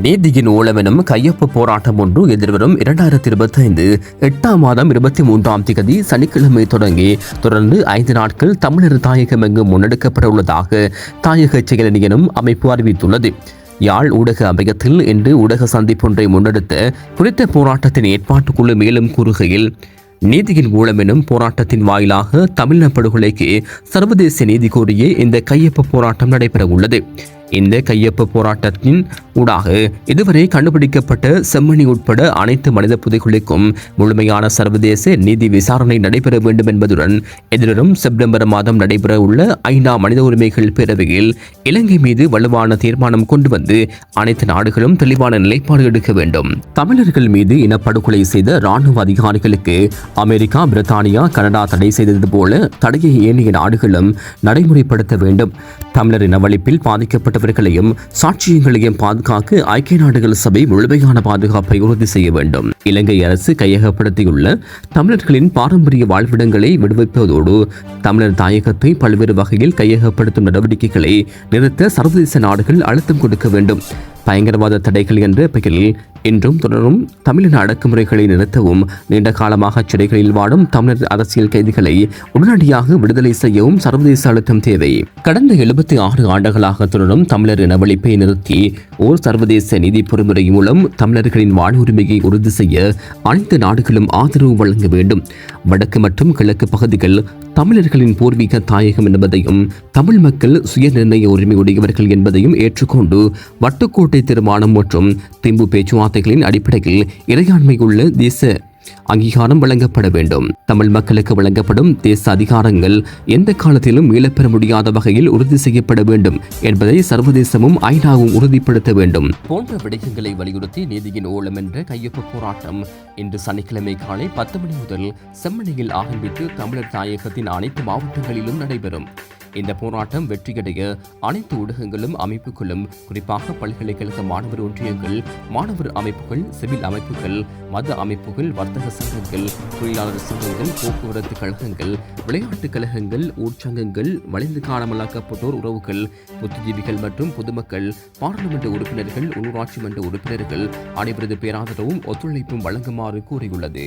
நீதியின் ஊழமெனும் கையொப்ப போராட்டம் ஒன்று எதிர்வரும் இரண்டாயிரத்தி இருபத்தி ஐந்து எட்டாம் மாதம் இருபத்தி மூன்றாம் திகதி சனிக்கிழமை தொடங்கி தொடர்ந்து ஐந்து நாட்கள் தமிழர் தாயகம் எங்கு முன்னெடுக்கப்பட உள்ளதாக தாயக செயலணியனும் அமைப்பு அறிவித்துள்ளது. யாழ் ஊடக அமையத்தில் இன்று ஊடக சந்திப்பொன்றை முன்னெடுத்த குறித்த போராட்டத்தின் ஏற்பாட்டுக்குழு மேலும் கூறுகையில் நீதியின் மூலமெனும் போராட்டத்தின் வாயிலாக தமிழின படுகொலைக்கு சர்வதேச நீதி கோரியே இந்த கையொப்ப போராட்டம் நடைபெற உள்ளது இந்த கையொப்ப போராட்டத்தின் ஊடாக இதுவரை கண்டுபிடிக்கப்பட்ட செம்மணி உட்பட அனைத்து மனித புதைகளுக்கும் முழுமையான சர்வதேச நீதி விசாரணை நடைபெற வேண்டும் என்பதுடன் எதிரும் செப்டம்பர் மாதம் நடைபெற உள்ள ஐநா மனித உரிமைகள் பேரவையில் இலங்கை மீது வலுவான தீர்மானம் கொண்டு வந்து அனைத்து நாடுகளும் தெளிவான நிலைப்பாடு எடுக்க வேண்டும். தமிழர்கள் மீது இனப்படுகொலை செய்த ராணுவ அதிகாரிகளுக்கு அமெரிக்கா பிரித்தானியா கனடா தடை செய்தது போல தடையை ஏனைய நாடுகளும் நடைமுறைப்படுத்த வேண்டும். தமிழர் இனவழிப்பில் பாதிக்கப்பட்டவர்களையும் சாட்சியங்களையும் பாதுகாக்க ஐக்கிய நாடுகள் சபை முழுமையான பாதுகாப்பை உறுதி செய்ய வேண்டும். இலங்கை அரசு கையகப்படுத்தியுள்ள தமிழர்களின் பாரம்பரிய வாழ்விடங்களை விடுவிப்பதோடு தமிழர் தாயகத்தை பல்வேறு வகையில் கையகப்படுத்தும் நடவடிக்கைகளை நிறுத்த சர்வதேச நாடுகள் அழுத்தம் கொடுக்க வேண்டும். பயங்கரவாத தடைகள் என்ற பெயரில் இன்றும் தொடரும் தமிழின அடக்குமுறைகளை நிறுத்தவும் நீண்ட காலமாக சிறைகளில் வாடும் தமிழர் அரசியல் கைதிகளை உடனடியாக விடுதலை செய்யவும் சர்வதேச அழுத்தம் தேவை. கடந்த எழுபத்தி ஆறு ஆண்டுகளாக தொடரும் தமிழர் இனவழிப்பை நிறுத்தி ஓர் சர்வதேச நீதி பொறிமுறை மூலம் தமிழர்களின் வாழ்வுரிமையை உறுதி செய்ய அனைத்து நாடுகளும் ஆதரவு வழங்க வேண்டும். வடக்கு மற்றும் கிழக்கு பகுதிகள் தமிழர்களின் பூர்வீக தாயகம் என்பதையும் தமிழ் மக்கள் சுய நிர்ணய என்பதையும் ஏற்றுக்கொண்டு வட்டுக்கோட்டை தீர்மானம் மற்றும் திம்பு பேச்சுவார்த்தைகளின் அடிப்படையில் இறையாண்மையுள்ள தேச அங்கீகாரம் வழங்கப்பட வேண்டும். தமிழ் மக்களுக்கு வழங்கப்படும் தேச அதிகாரங்கள் எந்த காலத்திலும் மீளப்பெற முடியாத வகையில் உறுதி செய்யப்பட வேண்டும் என்பதை சர்வதேசமும் ஐநாவும் உறுதிப்படுத்த வேண்டும். போன்ற விடயங்களை வலியுறுத்தி நீதியின் ஓலம் என்ற கையொப்ப போராட்டம் இன்று சனிக்கிழமை காலை பத்து மணி முதல் செம்மணியில் ஆரம்பித்து தமிழர் தாயகத்தின் அனைத்து மாவட்டங்களிலும் நடைபெறும். இந்த போராட்டம் வெற்றியடைய அனைத்து ஊடகங்களும் அமைப்புகளும் குறிப்பாக பல்கலைக்கழக மாணவர் ஒன்றியங்கள் மாணவர் அமைப்புகள் சிவில் அமைப்புகள் மத அமைப்புகள் வர்த்தக சங்கங்கள் தொழிலாளர் சங்கங்கள் போக்குவரத்து கழகங்கள் விளையாட்டுக் கழகங்கள் ஊர்ச்சங்கங்கள் வளைந்து காணாமலாக்கப்பட்டோர் உறவுகள் புத்திஜீவிகள் மற்றும் பொதுமக்கள் பாராளுமன்ற உறுப்பினர்கள் உள்ளூராட்சி மன்ற உறுப்பினர்கள் அனைவரது பேராதரவும் ஒத்துழைப்பும் வழங்குமாறு கூறியுள்ளது.